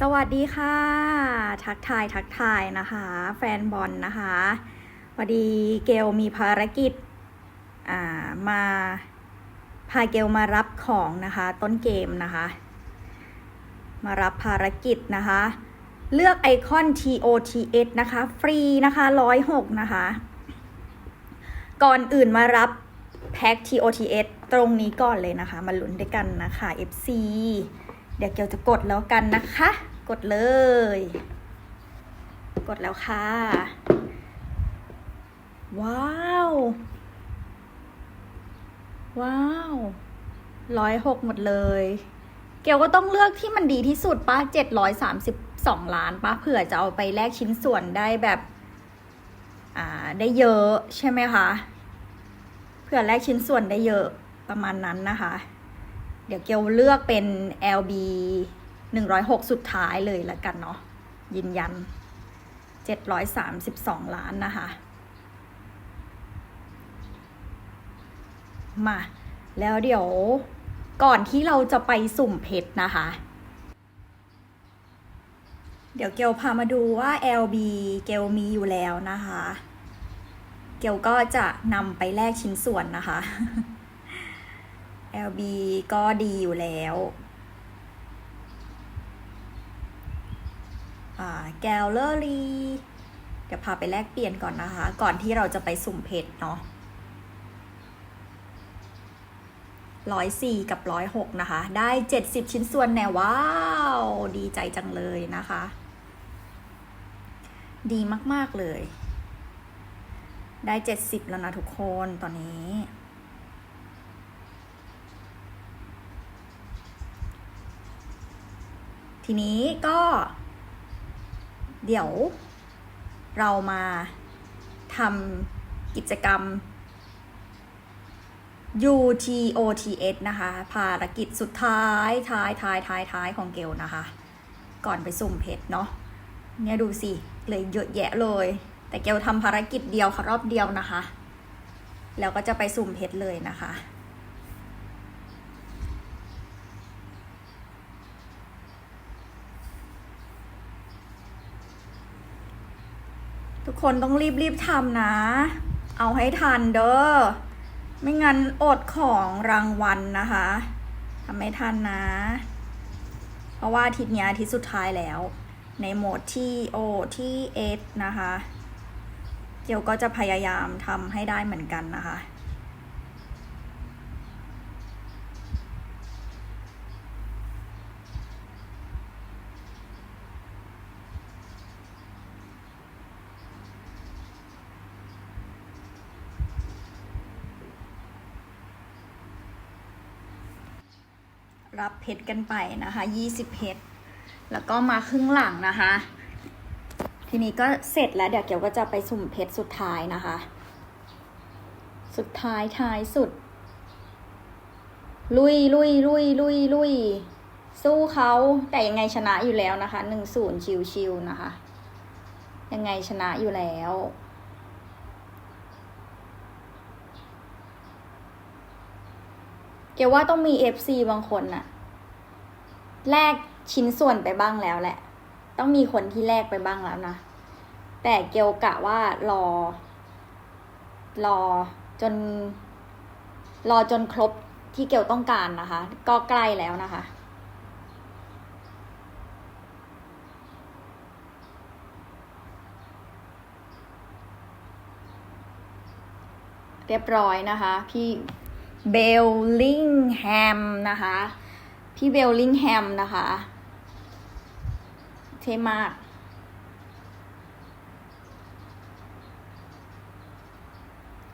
สวัสดีค่ะ ทักทายทักทายนะคะ แฟนบอลนะคะพอดีเกลมีภารกิจอ่ามาพาเกลมารับของนะคะ ต้นเกมนะคะ มารับภารกิจนะคะ เลือกไอคอน TOTS นะคะ ฟรีนะคะ106นะคะ ก่อนอื่นมารับแพ็ค TOTS ตรงนี้ก่อนเลยนะคะ มาลุ้นด้วยกันนะคะ FC เดี๋ยวเกียวจะกดแล้วกันนะคะ กดเลย กดแล้วค่ะ ว้าว ว้าวร้อยหกหมดเลย เกียวก็ต้องเลือกที่มันดีที่สุดป้าเจ็ดร้อยสามสิบสองล้านป้าเผื่อจะเอาไปแลกชิ้นส่วนได้แบบ อ่า ได้เยอะใช่ไหมคะ เผื่อแลกชิ้นส่วนได้เยอะประมาณนั้นนะคะ เดี๋ยวเกียวเลือกเป็น LB 106 สุดท้ายเลยละกันเนาะยืนยัน 732 ล้านนะคะ มา แล้วเดี๋ยวก่อนที่เราจะไปสุ่มเพชรนะคะ เดี๋ยวเกลพามาดูว่า LB เกลมีอยู่แล้วนะคะ เกลก็จะนำไปแลกชิ้นส่วนนะคะ LB ก็ดีอยู่แล้วแกลเลอรี่เดี๋ยวพาไปแลกเปลี่ยนก่อนนะคะ ก่อนที่เราจะไปสุ่มเพชรเนาะร้อยสี่กับร้อยหกนะคะ ได้เจ็ดสิบชิ้นส่วนแน่ว้าว ดีใจจังเลยนะคะ ดีมาก ๆ เลย ได้เจ็ดสิบแล้วนะทุกคนตอนนี้ ทีนี้ก็ เดี๋ยวเรามาทำกิจกรรม UTOTS นะคะ ภารกิจสุดท้ายท้ายท้ายท้ายท้ายของเกลนะคะ ก่อนไปสุ่มเพชรเนาะเนี่ยดูสิเลยเยอะแยะเลย แต่เกลทำภารกิจเดียวค่ะรอบเดียวนะคะ แล้วก็จะไปสุ่มเพชรเลยนะคะ ทุกคนต้องรีบรีบทำนะ เอาให้ทันเด้อ ไม่งั้นอดของรางวัลนะคะทำไม่ทันนะ เพราะว่าอาทิตย์นี้อาทิตย์สุดท้ายแล้ว ในโหมดที่โอที่เอสนะคะเกียวก็จะพยายามทำให้ได้เหมือนกันนะคะ รับเพชรกันไปนะคะ20เพชรแล้วก็มาครึ่งหลังนะคะ ทีนี้ก็เสร็จแล้วเดี๋ยวเกี่ยวก็จะไปสุ่มเพชรสุดท้ายนะคะ สุดท้ายท้ายสุด ลุยลุยลุยลุยลุยสู้เขาแต่ยังไงชนะอยู่แล้วนะคะหนึ่งศูนย์ชิวชิวๆนะคะ ยังไงชนะอยู่แล้ว เกว่าต้องมี FC บางคนน่ะ แลกชิ้นส่วนไปบ้างแล้วแหละ ต้องมีคนที่แลกไปบ้างแล้วนะ แต่เกลกะว่ารอ รอจน รอจนครบที่เกลต้องการนะคะ ก็ใกล้แล้วนะคะเรียบร้อยนะคะ พี่ เบลลิงแฮมนะคะ พี่เบลลิงแฮมนะคะ เท่มาก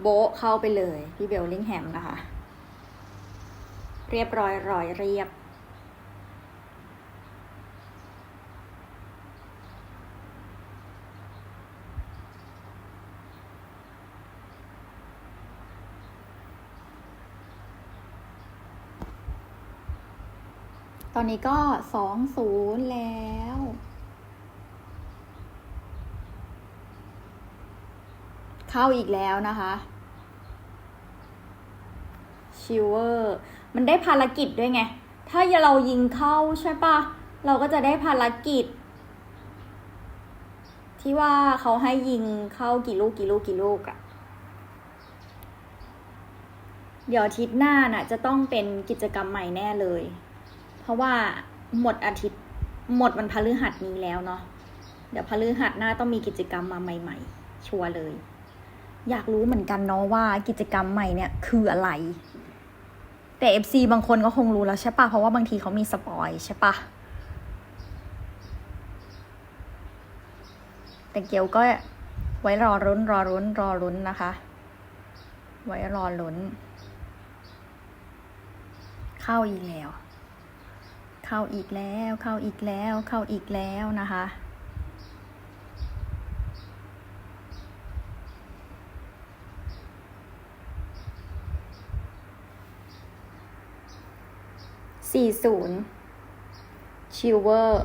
โบเข้าไปเลย พี่เบลลิงแฮมนะคะ เรียบร้อยรอยเรียบ ตอนนี้ก็สองศูนย์แล้ว เข้าอีกแล้วนะคะชิวเวอร์มันได้ภารกิจด้วยไง ถ้าเรายิงเข้าใช่ปะเราก็จะได้ภารกิจ ที่ว่าเขาให้ยิงเข้ากี่ลูกกี่ลูกกี่ลูกอะเดี๋ยวทิตย์หน้าน่ะ จะต้องเป็นกิจกรรมใหม่แน่เลย เพราะว่าหมดอาทิตย์หมดวันพฤหัสนี้แล้วเนาะเดี๋ยวพฤหัสหน้าต้องมีกิจกรรมมาใหม่ ๆ ชัวร์เลย อยากรู้เหมือนกันเนาะว่ากิจกรรมใหม่เนี่ยคืออะไร แต่ FC บางคนก็คงรู้แล้วใช่ปะเพราะว่าบางทีเขามีสปอยใช่ปะแต่เกียวก็ไว้รอรุ้นรอรุ้นรอรุ้นนะคะ ไว้รอลุ้น เข้าอีกแล้ว เข้าอีกแล้วเข้าอีกแล้วเข้าอีกแล้วนะคะสี่ศูนย์ชิวเวอร์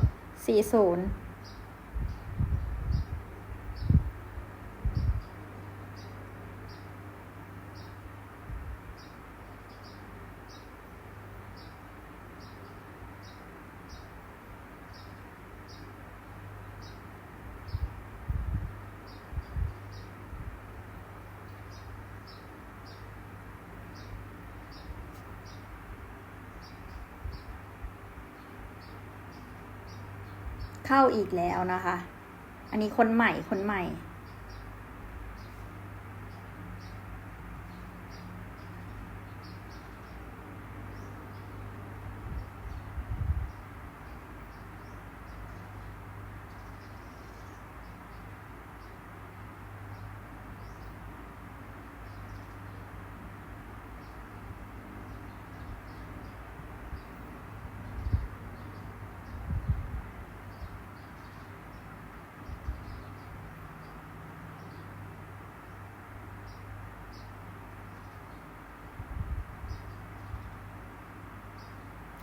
ย์ เข้าอีกแล้วนะคะ อันนี้คนใหม่คนใหม่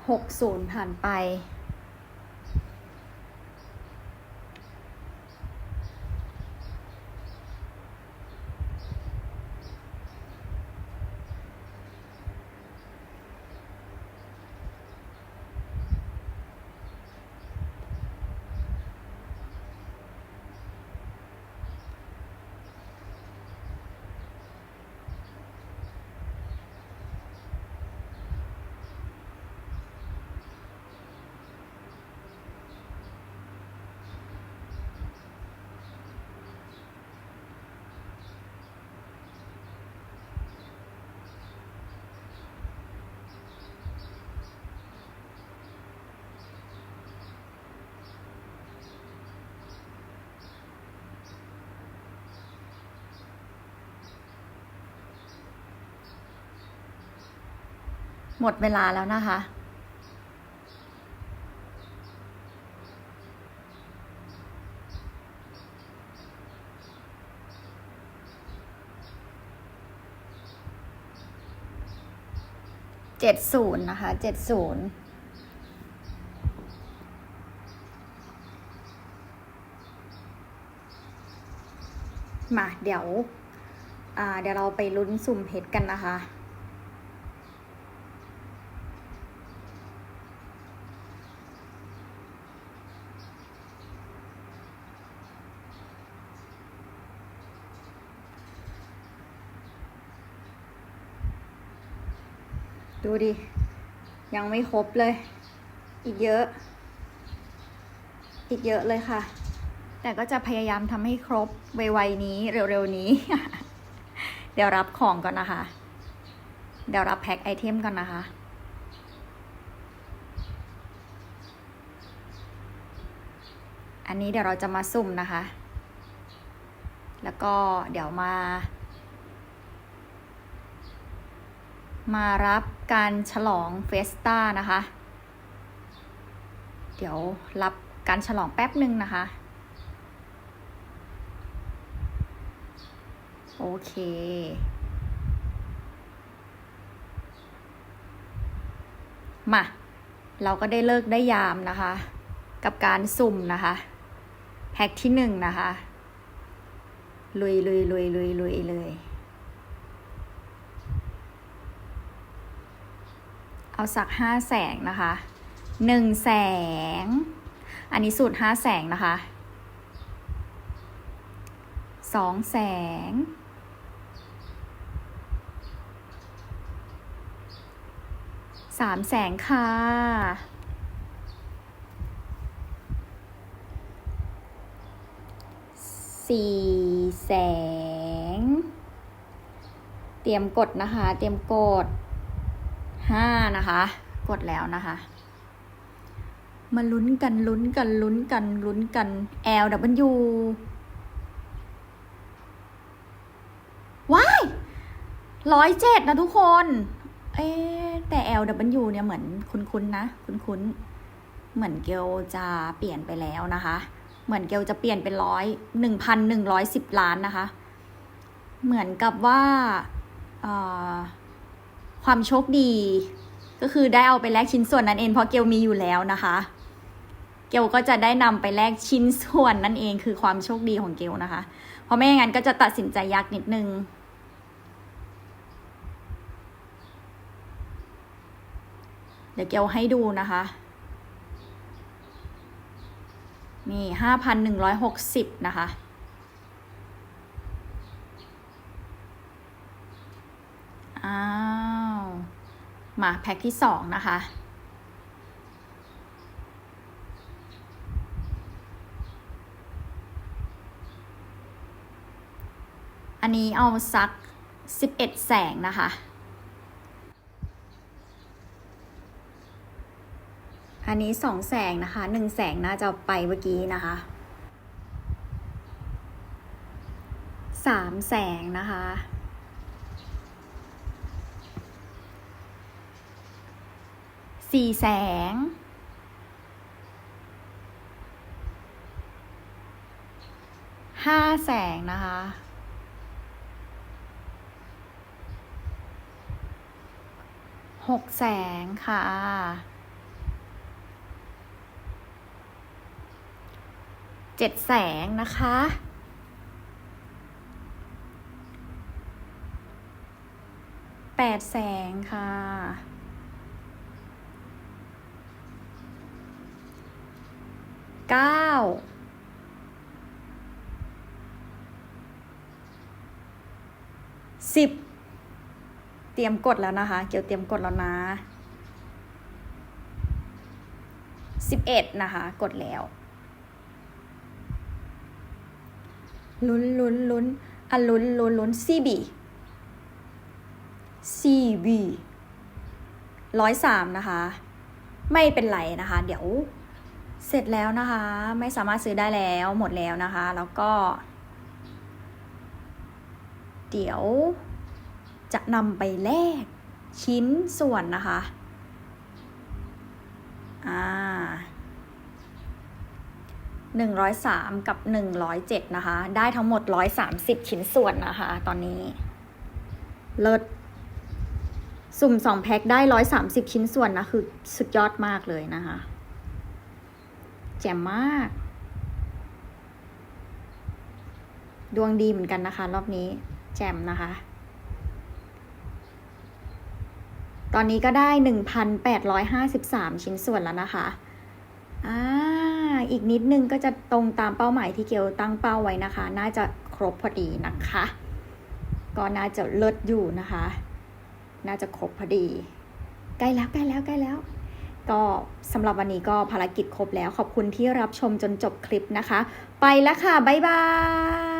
หกศูนย์ผ่านไป หมดเวลาแล้วนะคะ เจ็ดศูนย์นะคะเจ็ดศูนย์มาเดี๋ยว เดี๋ยวเราไปลุ้นสุ่มเพชรกันนะคะ ดูดิ ยังไม่ครบเลย อีกเยอะ อีกเยอะเลยค่ะ แต่ก็จะพยายามทำให้ครบไวๆนี้เร็วๆนี้ เดี๋ยวรับของก่อนนะคะ เดี๋ยวรับแพ็คไอเทมก่อนนะคะอันนี้เดี๋ยวเราจะมาสุ่มนะคะ แล้วก็เดี๋ยวมา มารับการฉลองเฟสตานะคะ เดี๋ยวรับการฉลองแป๊บหนึ่งนะคะ โอเคมาเราก็ได้เลิกได้ยามนะคะ กับการสุ่มนะคะแพ็กที่หนึ่งนะคะ ลุยลุยลุยลุยลุยเลย เอาสักห้าแสงนะคะหนึ่งแสง อันนี้สูตรห้าแสงนะคะสองแสงสามแสงค่ะสี่แสง เตรียมกดนะคะ เตรียมกด ห้านะคะ กดแล้วนะคะ มาลุ้นกันลุ้นกันลุ้นกันลุ้นกัน L W ว้ายร้อยเจ็ดนะทุกคน เอ๊แต่ L W เนี่ยเหมือนคุ้นๆนะ คุ้นๆ เหมือนเกลจะเปลี่ยนไปแล้วนะคะ เหมือนเกลจะเปลี่ยนเป็นร้อยหนึ่งพันหนึ่งร้อยสิบล้านนะคะ เหมือนกับว่าเอ่อ ความโชคดี ก็คือได้เอาไปแลกชิ้นส่วนนั้นเองเพราะเกลมีอยู่แล้วนะคะ เกลก็จะได้นำไปแลกชิ้นส่วนนั่นเองคือความโชคดีของเกลนะคะ เพราะไม่อย่างนั้นก็จะตัดสินใจยากนิดนึงเดี๋ยวเกลให้ดูนะคะ นี่ห้าพันหนึ่งร้อยหกสิบนะคะ อ้าว มาแพ็คที่สองนะคะ อันนี้เอาสักสิบเอ็ดแสงนะคะอันนี้สองแสงนะคะหนึ่งแสงน่าจะไปเมื่อกี้นะคะสามแสงนะคะ สี่แสง ห้าแสงนะคะ หกแสงค่ะ เจ็ดแสงนะคะแปดแสงค่ะ เก้าสิบเตรียมกดแล้วนะคะ เกี่ยวเตรียมกดแล้วนะสิบเอ็ดนะคะ กดแล้ว ลุ้นลุ้นลุ้นอะลุ้นลุ้นลุ้น CB CB ร้อยสามนะคะ ไม่เป็นไรนะคะ เดี๋ยว เสร็จแล้วนะคะ ไม่สามารถซื้อได้แล้วหมดแล้วนะคะ แล้วก็ เดี๋ยวจะนำไปแลกชิ้นส่วนนะคะอ่าหนึ่งร้อยสามกับหนึ่งร้อยเจ็ดนะคะ ได้ทั้งหมดร้อยสามสิบชิ้นส่วนนะคะ ตอนนี้ เลิศสุ่มสองแพ็คได้ร้อยสามสิบชิ้นส่วนนะ คือสุดยอดมากเลยนะคะ แจ่มมาก ดวงดีเหมือนกันนะคะ รอบนี้ แจ่มนะคะ ตอนนี้ก็ได้หนึ่งพันแปดร้อยห้าสิบสามชิ้นส่วนแล้วนะคะอ่าอีกนิดนึงก็จะตรงตามเป้าหมายที่เกลตั้งเป้าไว้นะคะ น่าจะครบพอดีนะคะ ก็น่าจะเลิศอยู่นะคะ น่าจะครบพอดี ใกล้แล้วใกล้แล้วใกล้แล้ว ก็สำหรับวันนี้ก็ภารกิจครบแล้ว ขอบคุณที่รับชมจนจบคลิปนะคะ ไปแล้วค่ะ บ๊ายบาย